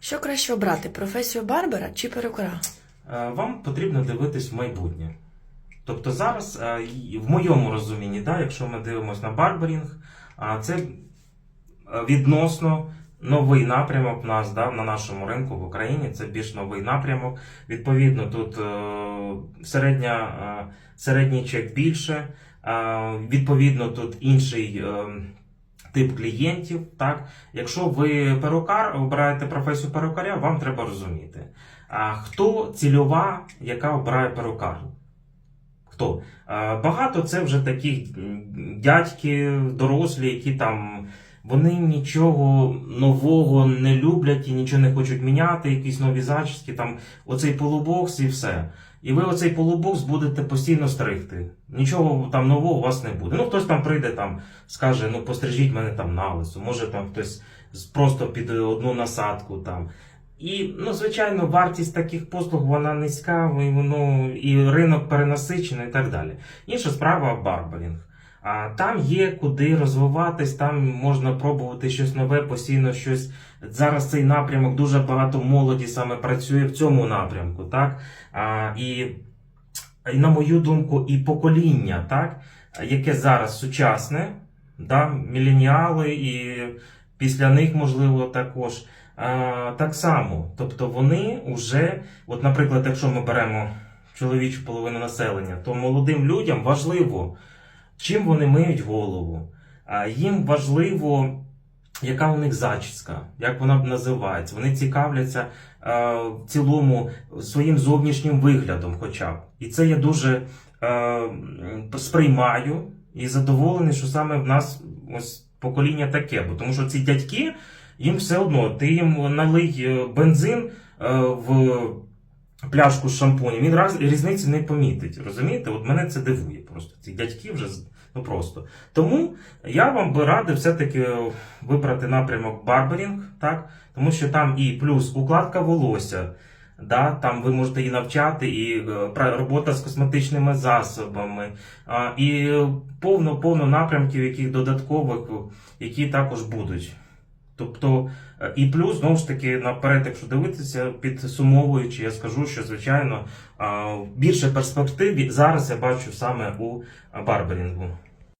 Що краще обрати професію барбера чи перукара? Е, Вам потрібно дивитись в майбутнє. Тобто зараз, е, в моєму розумінні, да, якщо ми дивимося на барберінг, це е, відносно новий напрямок нас да, на нашому ринку в Україні. Це більш новий напрямок. Відповідно, тут середня, середній чек більше. Відповідно, тут інший. Тип клієнтів, так якщо ви перукар, обираєте професію перукаря, вам треба розуміти, а хто цільова, яка обирає перукар? Хто? Багато це вже таких дядьки, дорослі, які там вони нічого нового не люблять і нічого не хочуть міняти, якісь нові зачіски, там оцей полубокс і все. І ви оцей полубокс будете постійно стригти. Нічого там нового у вас не буде. Ну, хтось там прийде, там скаже, ну пострижіть мене там на лису, може там хтось просто під одну насадку там. І, ну, звичайно, вартість таких послуг вона низька, і воно і ринок перенасичений і так далі. Інша справа барберінг. А там є куди розвиватись, там можна пробувати щось нове, постійно щось. Зараз цей напрямок дуже багато молоді саме працює в цьому напрямку, так? А, і, і на мою думку, і покоління, так, яке зараз сучасне, да, міленіали, і після них, можливо, також. А, так само, тобто вони вже, от, наприклад, якщо ми беремо чоловічу половину населення, то молодим людям важливо, чим вони миють голову. Їм важливо, яка у них зачіска, як вона називається. Вони цікавляться е, в цілому своїм зовнішнім виглядом, хоча б. І це я дуже е, сприймаю і задоволений, що саме в нас ось покоління таке. Бо тому що ці дядьки їм все одно, ти їм налий е, бензин в пляшку з шампунем, він раз різниці не помітить. Розумієте? От мене це дивує просто. Ці дядьки вже ну просто. Тому я вам би радив все-таки вибрати напрямок барберінг, так? Тому що там і плюс укладка волосся. Да, там ви можете і навчати, і е, робота з косметичними засобами, і повно повно напрямків, яких додаткових, які також будуть. Тобто, е, і плюс, знову ж таки, наперед, якщо дивитися, підсумовуючи, я скажу, що звичайно більше перспектив зараз я бачу саме у барберінгу.